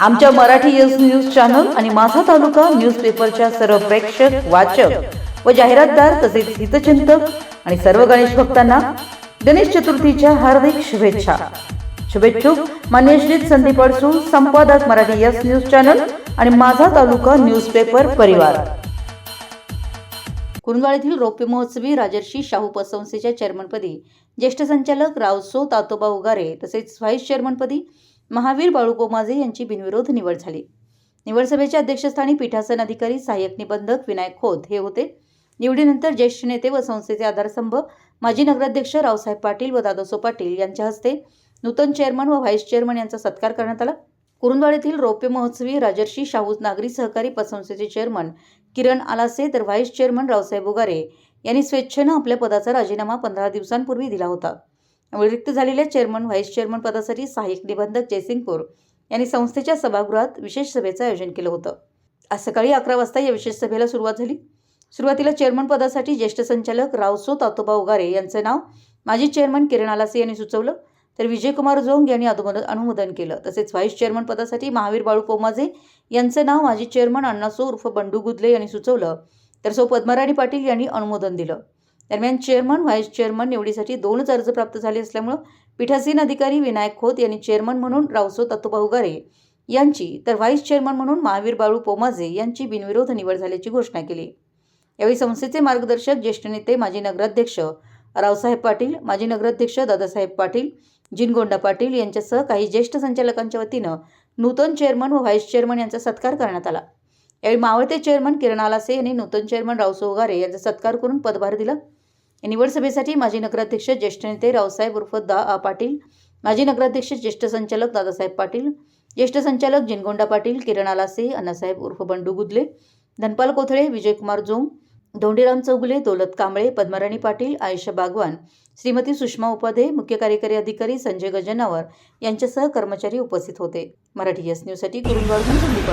आमच्या Marathi yes news channel आणि माझा तालुका न्यूज पेपरच्या सर्व प्रेक्षक वाचक व जाहिरातदार तसेच हितचिंतक आणि सर्व गणेश भक्तांना गणेश चतुर्थीच्या हार्दिक शुभेच्छा. शुभेच्छुक मान्य श्री संदीप अडसूळ संपादक मराठी यस न्यूज चॅनल आणि माझा तालुका न्यूज पेपर परिवार. कुरुंदवाड रौप्य महोत्सवी राजर्षी शाहू पतसंस्थेच्या चेअरमनपदी ज्येष्ठ संचालक रावसो तातोबा उगारे तसेच व्हाईस चेअरमनपदी महावीर बाळू माझे यांची बिनविरोध निवड झाली. निवड सभेच्या अध्यक्षस्थानी पीठासन अधिकारी सहाय्यक निबंधक विनायक खोत हे होते. निवडीनंतर ज्येष्ठ नेते व संस्थेचे आधारस्तंभ माजी नगराध्यक्ष रावसाहेब पाटील व दादासो पाटील यांच्या हस्ते नूतन चेअरमन व व्हाईस चेअरमन यांचा सत्कार करण्यात आला. कुरुंदवाड येथील रौप्य महोत्सवी राजर्षी शाहू नागरी सहकारी पतसंस्थेचे चेअरमन किरण आलासे तर व्हाईस चेअरमन रावसाहेब उगारे यांनी स्वेच्छेनं आपल्या पदाचा राजीनामा पंधरा दिवसांपूर्वी दिला होता. त्यामुळे रिक्त झालेल्या चेअरमन व्हाईस चेअरमन पदासाठी सहाय्यक निबंधक जयसिंगपूर यांनी संस्थेच्या सभागृहात विशेष सभेचं आयोजन केलं होतं. आज सकाळी अकरा वाजता या विशेष सभेला सुरुवात झाली. सुरुवातीला चेअरमन पदासाठी ज्येष्ठ संचालक रावसो तातोबा उगारे यांचं नाव माजी चेअरमन किरण आलासे यांनी सुचवलं. तर विजयकुमार जोंग यांनी अनुमोदन अनुमोदन केलं. तसेच व्हाईस चेअरमन पदासाठी महावीर बाळू पोमाजे यांचं नाव माजी चेअरमन अण्णासो उर्फ बंडू गुदले यांनी सुचवलं. तर सो पद्मराणी पाटील यांनी अनुमोदन दिलं. दरम्यान चेअरमन व्हाईस चेअरमन निवडीसाठी दोनच अर्ज प्राप्त झाले असल्यामुळं पीठासीन अधिकारी विनायक खोत यांनी चेअरमन म्हणून रावसो तत्तोबा उगारे यांची तर व्हाईस चेअरमन म्हणून महावीर बाळू पोमाजे यांची बिनविरोध निवड झाल्याची घोषणा केली. यावेळी संस्थेचे मार्गदर्शक ज्येष्ठ नेते माजी नगराध्यक्ष रावसाहेब पाटील माजी नगराध्यक्ष दादासाहेब पाटील जिनगोंडा पाटील यांच्यासह काही ज्येष्ठ संचालकांच्या वतीनं नूतन चेअरमन व व्हाईस चेअरमन यांचा सत्कार करण्यात आला. यावेळी मावळते चेअरमन किरण आलासे यांनी नूतन चेअरमन रावसो उगारे यांचा सत्कार करून पदभार दिला. या निवड सभेसाठी माजी नगराध्यक्ष ज्येष्ठ नेते रावसाहेब उर्फ दा आ पाटील माजी नगराध्यक्ष ज्येष्ठ संचालक दादासाहेब पाटील ज्येष्ठ संचालक जिनगोंडा पाटील किरण आलासे अण्णासाहेब उर्फ बंडू गुदले धनपाल कोथळे विजयकुमार जोंग धोंडीराम चौगुले दौलत कांबळे पद्मराणी पाटील आयुष्य बागवान श्रीमती सुषमा उपाधे मुख्य कार्यकारी अधिकारी संजय गजनावर यांच्यासह कर्मचारी उपस्थित होते. मराठी एस न्यूजसाठी कुरुंदवाडहून संदीप